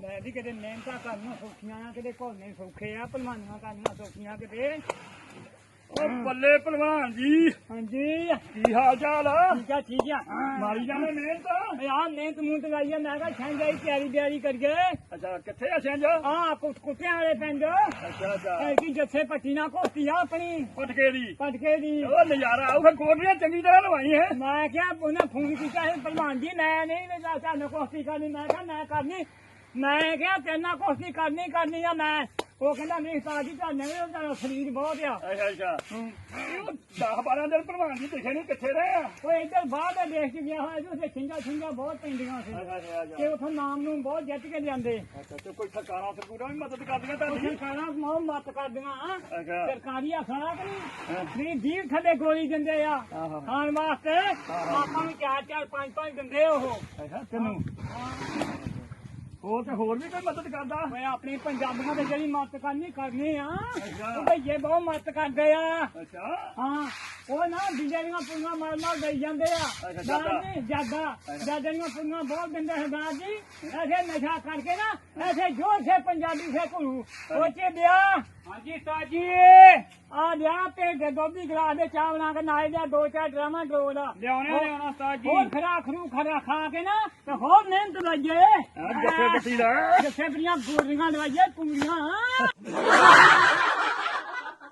ਮੈਂ ਵੀ ਕਿਤੇ ਮਿਹਨਤਾਂ ਕਰਨਾ ਸੌਖੀਆਂ ਕਿਤੇ ਘੋਲਣੇ ਸੌਖੇ ਆ ਭਲਵਾਨਾਂ ਕਰਨਾ ਸੌਖੀਆਂ ਕਿਤੇ। ਉਹ ਬੱਲੇ ਭਲਵਾਨ ਜੀ। ਹਾਂਜੀ। ਕੀ ਹਾਲ ਚਾਲ ਆ? ਠੀਕ ਆ ਠੀਕ ਆ। ਮਾਰੀ ਜਾਂਦੇ ਮਿਹਨਤ? ਆ ਮਿਹਨਤ ਮੂੰਹ ਲਾਈਏ ਮੈਂ ਕਿਹਾ ਛੰਜਾਈ ਤਿਆਰੀ ਬਿਆਰੀ ਕਰੀਏ। ਅੱਛਾ ਕਿੱਥੇ ਆ ਸਿੰਜ ਆ ਕੁੱਤਿਆਂ ਵਾਲੇ ਪਿੰਡ। ਅੱਛਾ ਅੱਛਾ। ਕੀ ਜੱਥੇ ਪੱਟੀ ਨਾ ਘੋਤੀ ਆ ਆਪਣੀ? ਫਟਕੇ ਦੀ। ਪਟਕੇ ਦੀ। ਉਹ ਨਜ਼ਾਰਾ ਆਉ ਫਿਰ ਕੋਟੀਆਂ ਚੰਗੀ ਤਰ੍ਹਾਂ ਲਵਾਈ ਹੈ। ਮੈਂ ਕਿਹਾ ਉਹਨੇ ਫੋਨ ਕੀਤਾ ਸੀ ਪ੍ਰਧਾਨ ਜੀ ਮੈਂ ਨਹੀਂ ਲੈ ਤੁਹਾਨੂੰ ਕੁਸ਼ਤੀ ਕਰਨੀ ਮੈਂ ਕਿਹਾ ਮੈਂ ਕਰਨੀ। ਮੈਂ ਕਿਹਾ ਤੇਨਾਂ ਕੁਸ਼ਤੀ ਕਰਨੀ ਕਰਨੀ ਆ ਮੈਂ। ਉਹ ਕਹਿੰਦਾ ਨਹੀਂ ਤਾਂ ਜੀ ਤੁਹਾਨੂੰ ਨਹੀਂ ਉਹਦਾ ਸਰੀਰ ਬਹੁਤ ਆ। ਅੱਛਾ ਅੱਛਾ। 10 12 ਦਿਨ ਭਲਵਾਨ ਜੀ ਦਿਖੇ ਨਹੀਂ ਕਿੱਥੇ ਰਹੇ ਆ? ਉਹ ਇੱਧਰ ਬਾਹਰ ਦੇ ਦੇਸ਼ ਚ ਗਿਆ ਹੋਇਆ ਸੀ ਉੱਥੇ ਛਿੰਗਾ ਛਿੰਗਾ ਬਹੁਤ ਪੈਂਦੀਆਂ ਸੀ। ਤੇ ਉੱਥੋਂ ਨਾਮ ਨੂੰ ਬਹੁਤ ਜਿੱਤ ਕੇ ਲਿਆਂਦੇ। ਅੱਛਾ ਤੇ ਕੋਈ ਸਰਕਾਰਾਂ ਸਰਕੂਰਾਂ ਵੀ ਮਦਦ ਕਰਦੀਆਂ ਉਹ ਤੁਹਾਡੀ ਸਰਕਾਰਾਂ ਮਤ ਕਰਦੀਆਂ ਅਖਾੜਾ ਕਿ ਨਹੀਂ? ਥੱਲੇ ਗੋਲੀ ਦਿੰਦੇ ਆ। ਖਾਣ ਵਾਸਤੇ ਆਪਾਂ ਨੂੰ ਚਾਰ ਚਾਰ ਪੰਜ ਪੰਜ ਦਿੰਦੇ ਉਹ। ਅੱਛਾ ਤੈਨੂੰ? ਹੋਰ ਤੇ ਹੋਰ ਵੀ ਕੋਈ ਮਦਦ ਕਰਦਾ? ਓਏ ਆਪਣੀ ਪੰਜਾਬੀਆਂ ਦੇ ਜਿਹੜੀ ਮਤ ਕਰਨੀ ਕਰਨੀ ਆ। ਉਹ ਭਈਏ ਬਹੁਤ ਮਤ ਕਰਦੇ ਆ। ਅੱਛਾ। ਹਾਂ। ਨਾ ਬਿਜਲੀਆਂ ਪੁੰਗਾ ਮਾਰ ਮਾਰ ਦੇਈ ਜਾਂਦੇ ਆ। ਅੱਛਾ, ਜਾਦਾ। ਨਾ ਜੀ, ਜਾਦਾ। ਜਾਦੀਆਂ ਪੁੰਗਾ ਬਹੁਤ ਦਿੰਦੇ ਸਰਦਾਰ ਜੀ। ਐਸੇ ਨਸ਼ਾ ਕਰਕੇ ਨਾ ਐਸੇ ਜੋਰ ਸੇ ਪੰਜਾਬੀ ਸੇ ਘੁਲੂ। ਸੋਚੇ ਬਿਆ ਹਾਂਜੀ ਸਾਜੀ ਆ ਲਿਆ ਤੇ ਦੇ ਦੋਬੀ ਗਲਾਸ ਦੇ ਬਣਾ ਕੇ ਨਾਲੇ ਦਾ ਦੋ ਚਾਰ ਡਰਾਮਾ ਡੋਲ ਲਿਆਉਣੇ ਲਿਆਉਣਾ ਉਸਤਾਦ ਜੀ। ਹੋਰ ਖਰਾ ਖਰੂ ਖਰਾ ਖਾ ਕੇ ਨਾ ਤੇ ਹੋਰ ਮਿਹਨਤ ਲਾਈਏ। ਜੱਫੇ ਬੱਤੀ ਦਾ। ਜੱਫੇ ਬਰੀਆਂ ਗੋਲੀਆਂ ਲਵਾਈਏ ਪੂਰੀਆਂ